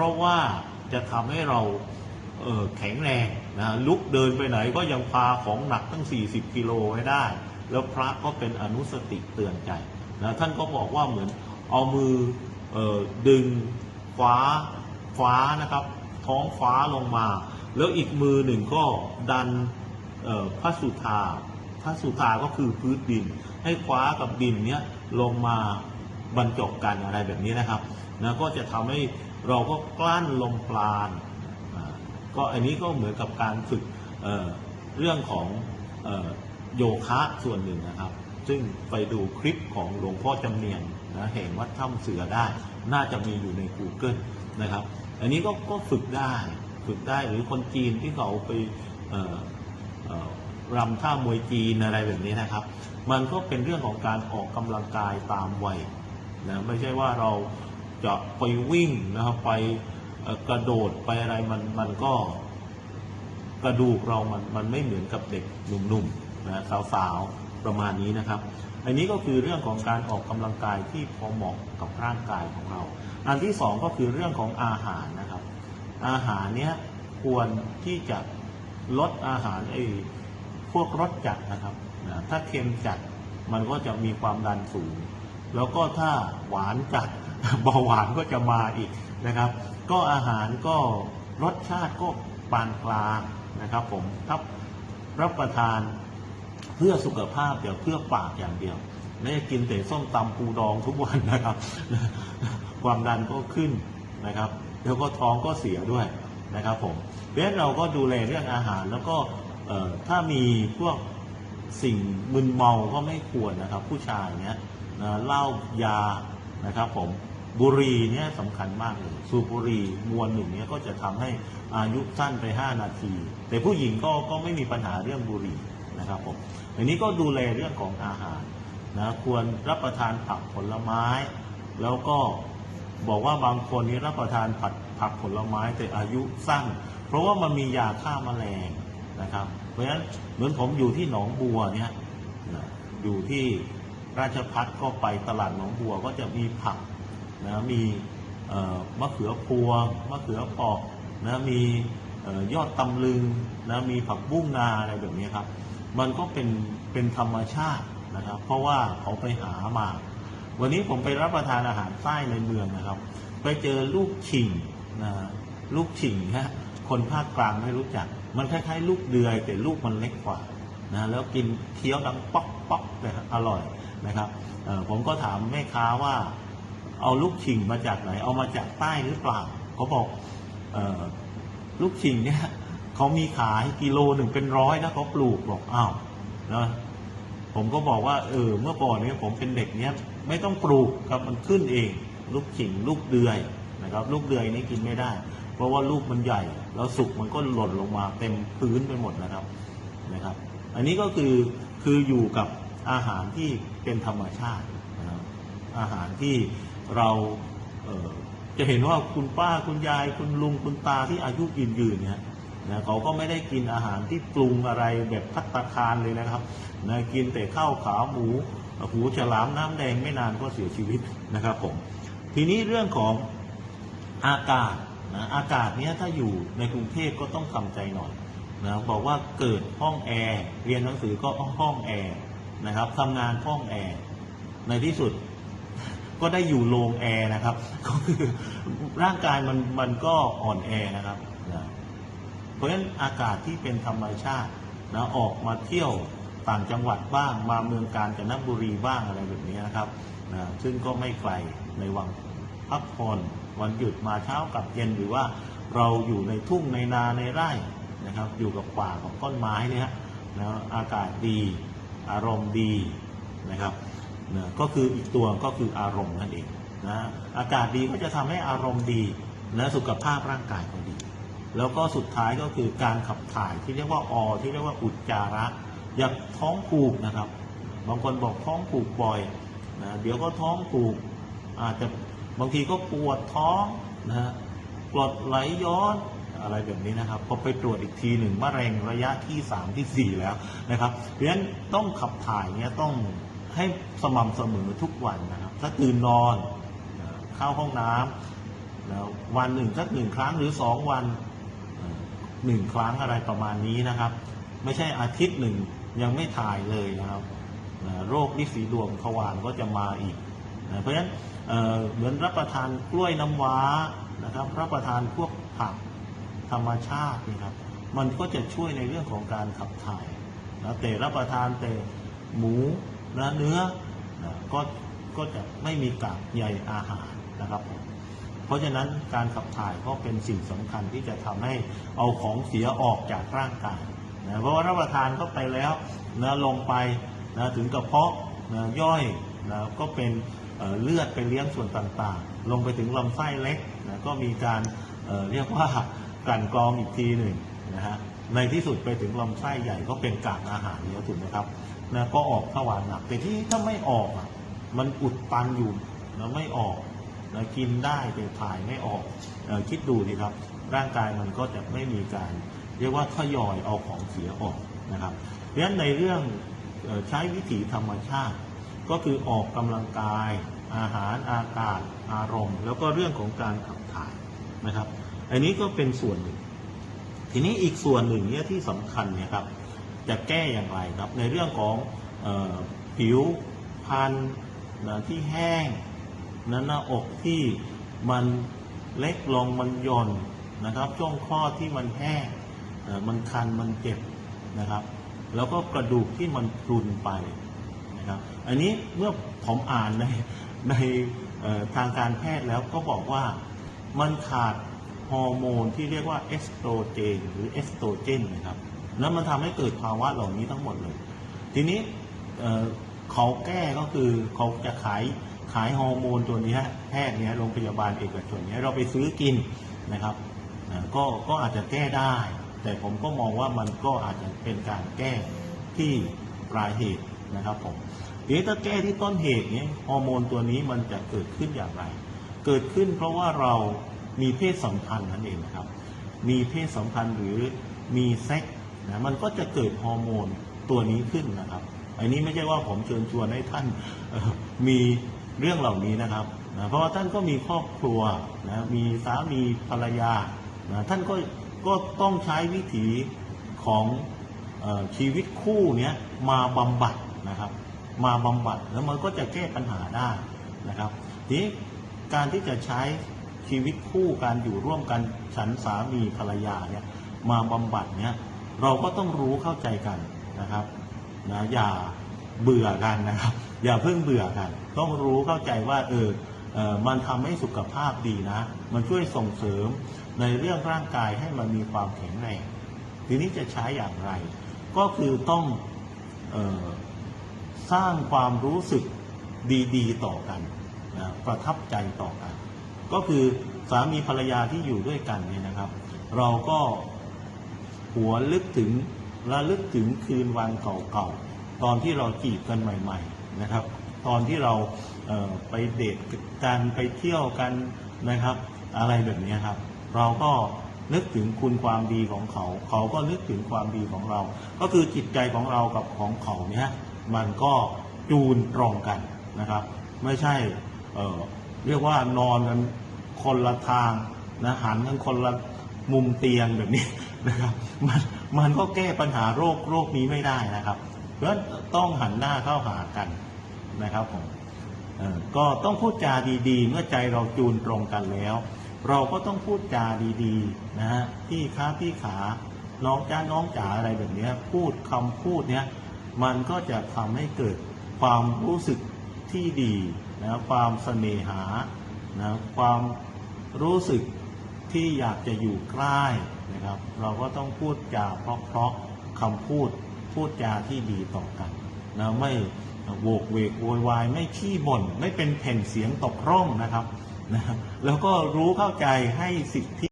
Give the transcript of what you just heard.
พราะว่าจะทำให้เราเแข็งแรงนะลุกเดินไปไหนก็ยังพาของหนักตั้ง 40 กิโลไว้ได้ แล้วพระก็เป็นอนุสติเตือนใจนะท่านก็บอกว่าเหมือนเอามืออดึงฟ้าฟ้านะครับ ท้องฟ้าลงมา แล้วอีกมือหนึ่งก็ดันพระสุธาพระสุธาก็คือพื้นดิน ให้ฟ้ากับดินเนี้ยลงมาบรรจบกันอะไรแบบนี้นะครับนะก็จะทำให้ เราก็กลั้นลมปราณก็อันนี้ก็เหมือนกับการฝึกเเรื่องของอโยคะส่วนหนึ่งนะครับ ซึ่งไปดูคลิปของหลวงพ่อจำเนียนนะแห่งวัดถ้ำเสือได้ น่าจะมีอยู่ใน Google นะครับ อันนี้ก็ก็ฝึกได้ฝึกได้หรือคนจีนที่เขาไปรำท่ามวยจีนอะไรแบบนี้นะครับ มันก็เป็นเรื่องของการออกกำลังกายตามวัยนะไม่ใช่ว่าเรา จะไปวิ่งนะครับไปกระโดดไปอะไรมันมันก็กระดูกเรามันมันไม่เหมือนกับเด็กหนุ่มๆนะสาวๆประมาณนี้นะครับ อันนี้ก็คือเรื่องของการออกกำลังกายที่พอเหมาะกับร่างกายของเรา อันที่สองก็คือเรื่องของอาหารนะครับ อาหารเนี้ยควรที่จะลดอาหารไอ้พวกรสจัดนะครับนะถ้าเค็มจัดมันก็จะมีความดันสูง แล้วก็ถ้าหวานจัด เบาหวานก็จะมาอีกนะครับ ก็อาหารก็รสชาติก็ปานกลางนะครับ ผมถ้ารับประทานเพื่อสุขภาพอย่าเพื่อปากอย่างเดียวไม่ได้กินแต่ส้มตำปูดองทุกวันนะครับ ความดันก็ขึ้นนะครับ แล้วก็ท้องก็เสียด้วยนะครับผมเพราะฉะนั้นเราก็ดูแลเรื่องอาหารแล้วก็ถ้ามีพวกสิ่งมึนเมาก็ไม่ควรนะครับ ผู้ชายเนี้ยเหล้ายา นะครับผมบุหรี่เนี่ยสำคัญมากเลยสูบบุหรี่มวลหนึ่งเนี้ยก็จะทำให้อายุสั้นไป 5 นาที แต่ผู้หญิงก็ก็ไม่มีปัญหาเรื่องบุหรี่นะครับผมอันนี้ก็ดูแลเรื่องของอาหารนะควรรับประทานผักผลไม้ แล้วก็บอกว่าบางคนนี้รับประทานผัดผักผลไม้แต่อายุสั้น เพราะว่ามันมียาฆ่าแมลงนะครับ เพราะฉะนั้นเหมือนผมอยู่ที่หนองบัวเนี่ยนะอยู่ที่ ราชพัฒก็ไปตลาดหนองบัวก็จะมีผักนะมีมะเขือพวงมะเขือปอกนะมียอดตำลึงนะมีผักบุ้งนาอะไรแบบนี้ครับ มันก็เป็นเป็นธรรมชาตินะครับ เพราะว่าเขาไปหามา วันนี้ผมไปรับประทานอาหารใต้ในเมืองนะครับ ไปเจอลูกฉิงนะลูกฉิงฮะคนภาคกลางไม่รู้จัก มันคล้ายๆ ลูกเดือยแต่ลูกมันเล็กกว่านะแล้วกินเคี้ยวดังป๊อกป๊อกเลยครับอร่อย นะครับผมก็ถามแม่ค้าว่าเอาลูกฉิงมาจากไหน เอามาจากใต้หรือเปล่าเขาบอกออลูกฉิงเนี่ยเขามีขายกิโลหนึ่งเป็นร้อยนะเขาปลูกบอกอ้าวนะผมก็บอกว่าเออเมื่อก่อนเนี้ผมเป็นเด็กเนี้ยไม่ต้องปลูกครับมันขึ้นเอง ลูกขิงลูกเดือยนะครับ ลูกเดือยนี้กินไม่ได้ เพราะว่าลูกมันใหญ่ แล้วสุกมันก็หล่นลงมาเต็มพื้นไปหมดนะครับนะครับ อันนี้ก็คือคืออยู่กับ อาหารที่เป็นธรรมชาตินะครับอาหารที่เราเจะเห็นว่าคุณป้าคุณยายคุณลุงคุณตาที่อายุยืนยืนๆเนี่ยนะเขาก็ไม่ได้กินอาหารที่ปรุงอะไรแบบพัตตาคารเลยนะครับนะกินแต่ข้าวขาหมูหูฉลามน้ำแดงไม่นานก็เสียชีวิตนะครับผมทีนี้เรื่องของอากาศนะอากาศเนี้ยถ้าอยู่ในกรุงเทพก็ต้องทำใจหน่อยนะบอกว่าเกิดห้องแอร์เรียนหนังสือก็ห้องแอร์ นะครับทำงานห้องแอร์ในที่สุดก็ได้อยู่โรงแอร์นะครับก็คือร่างกายมันมันก็อ่อนแอนะครับนะเพราะฉะนั้นอากาศที่เป็นธรรมชาตินะออกมาเที่ยวต่างจังหวัดบ้างมาเมืองการจนบุรีบ้างอะไรแบบนี้นะครับนะซึ่งก็ไม่ไกลในวังพักผ่อนวันหยุดมาเช้ากับเย็นหรือว่าเราอยู่ในทุ่งในนาในไร่นะครับ อยู่กับป่ากับต้นไม้เนี่ยฮะนะอากาศดี อารมณ์ดีนะครับนะก็คืออีกตัวก็คืออารมณ์นั่นเองนะอากาศดีก็จะทำให้อารมณ์ดีและสุขภาพร่างกายก็ดี แล้วก็สุดท้ายก็คือการขับถ่ายที่เรียกว่าอที่เรียกว่าอุจจาระ อย่างท้องผูกนะครับ บางคนบอกท้องผูกบ่อยนะเดี๋ยวก็ท้องผูกอาจจะบางทีก็ปวดท้องนะฮะกรดไหลย้อน อะไรแบบนี้นะครับพอไปตรวจอีกทีหนึ่งมะเร็งระยะที่สามที่สี่แล้วนะครับเพราะฉะนั้นต้องขับถ่ายเนี่ยต้องให้สม่ำเสมอทุกวันนะครับ ถ้าตื่นนอนเข้าห้องน้ำนะวันหนึ่งสักหนึ่งครั้งหรือสองวันหนึ่งครั้งอะไรประมาณนี้นะครับ ไม่ใช่อาทิตย์หนึ่งยังไม่ถ่ายเลยนะครับโรคลิสีดวงทวารก็จะมาอีกนะเพราะฉะนั้นเเหมือนรับประทานกล้วยน้ำว้านะครับ รับประทานพวกผัก ธรรมชาตินี่ครับ มันก็จะช่วยในเรื่องของการขับถ่ายนะแต่รับประทานแต่หมูนะเนื้อนะก็ก็จะไม่มีกากใยอาหารนะครับผมเพราะฉะนั้นการขับถ่ายก็เป็นสิ่งสำคัญที่จะทำให้เอาของเสียออกจากร่างกายนะเพราะว่ารับประทานเข้าไปแล้วนะลงไปนะถึงกระเพาะนะย่อยนะก็เป็นเเลือดไปเลี้ยงส่วนต่างๆ ลงไปถึงลำไส้เล็กนะก็มีการเเรียกว่า กันกรองอีกทีหนึ่งนะฮะในที่สุดไปถึงลำไส้ใหญ่ก็เป็นกากอาหารแล้วถูกไหมครับนะก็ออกทวารหนักแต่ที่ถ้าไม่ออกอะมันอุดตันอยู่นะไม่ออกนะกินได้แต่ถ่ายไม่ออกคิดดูดิครับ ร่างกายมันก็จะไม่มีการ เรียกว่าทยอยเอาของเสียออกนะครับเพราะฉะนั้นในเรื่องใช้วิถีธรรมชาติ ก็คือออกกำลังกาย อาหารอากาศอารมณ์ แล้วก็เรื่องของการขับถ่ายนะครับ อันนี้ก็เป็นส่วนหนึ่ง ทีนี้อีกส่วนหนึ่งเนี่ยที่สำคัญเนี่ยครับ จะแก้อย่างไรครับ ในเรื่องของออผิวพรรณนะที่แห้งนั้นหน้าอกที่มันเล็กลงมันหย่อนนะครับช่วงคลอดที่มันแห้งมันคันมันเจ็บนะครับ แล้วก็กระดูกที่มันพรุนไปนะครับ อันนี้เมื่อผมอ่านในในทางการแพทย์แล้วก็บอกว่ามันขาด ฮอร์โมนที่เรียกว่าเอสโตรเจนหรือเอสโตรเจนนะครับแล้วมันทำให้เกิดภาวะเหล่านี้ทั้งหมดเลย ทีนี้เเขาแก้ก็คือเขาจะขายขายฮอร์โมนตัวนี้แพทย์เนี้ยโรงพยาบาลเอกชนเนี้ยเราไปซื้อกินนะครับก็ก็อาจจะแก้ได้ แต่ผมก็มองว่ามันก็อาจจะเป็นการแก้ที่ปลายเหตุนะครับผมทีนี้ถ้าแก้ที่ต้นเหตุเนี้ยฮอร์โมนตัวนี้มันจะเกิดขึ้นอย่างไร เกิดขึ้นเพราะว่าเรา มีเพศสัมพันธ์นั่นเองนะครับ มีเพศสัมพันธ์หรือมีเซ็กซ์นะมันก็จะเกิดฮอร์โมนตัวนี้ขึ้นนะครับ อันนี้ไม่ใช่ว่าผมเชิญชวนให้ท่านมีเรื่องเหล่านี้นะครับนะเพราะว่าท่านก็มีครอบครัวนะมีสามีภรรยานะท่านก็ก็ต้องใช้วิถีของออชีวิตคู่เนี้ยมาบำบัดนะครับ มาบำบัดแล้วมันก็จะแก้ปัญหาได้นะครับทีนี้การที่จะใช้ ชีวิตคู่การอยู่ร่วมกันฉันสามีภรรยาเนี่ยมาบำบัดเนี่ยเราก็ต้องรู้เข้าใจกันนะครับนะอย่าเบื่อกันนะครับ อย่าเพิ่งเบื่อกัน ต้องรู้เข้าใจว่าเออเออมันทำให้สุขภาพดีนะ มันช่วยส่งเสริมในเรื่องร่างกายให้มันมีความแข็งแรงทีนี้จะใช้อย่างไร ก็คือต้องออสร้างความรู้สึกดี ๆ ต่อกันนะประทับใจต่อกัน ก็คือสามีภรรยาที่อยู่ด้วยกันเนี่ยนะครับ เราก็หัวลึกถึงระลึกถึงคืนวันเก่าๆตอนที่เราจีบกันใหม่ ๆนะครับ ตอนที่เราเไปเดทกันไปเที่ยวกันนะครับ อะไรแบบนี้ครับ เราก็นึกถึงคุณความดีของเขา เขาก็นึกถึงความดีของเรา ก็คือจิตใจของเรากับของเขาเนี่ยมันก็จูนตรงกันนะครับ ไม่ใช่ เรียกว่านอนกันคนละทางนะหันกันคนละมุมเตียงแบบนี้นะครับมันมันก็แก้ปัญหาโรคโรคนี้ไม่ได้นะครับเพราะต้องหันหน้าเข้าหากันนะครับผมก็ต้องพูดจาดีๆ เมื่อใจเราจูนตรงกันแล้ว เราก็ต้องพูดจาดีๆนะฮะพี่ค้าพี่ขาน้องจ้าน้องจ๋าอะไรแบบนี้พูดคำพูดเนี้ยมันก็จะทำให้เกิดความรู้สึกที่ดี นะความเสน่หานะความรู้สึกที่อยากจะอยู่ใกล้นะครับ เราก็ต้องพูดจาเพราะๆคำพูดพูดจาที่ดีต่อกันนะไม่โวกเวกโวยวายไม่ขี้บ่น ไม่เป็นแผ่นเสียงตกร่องนะครับนะแล้วก็รู้เข้าใจให้สิทธิ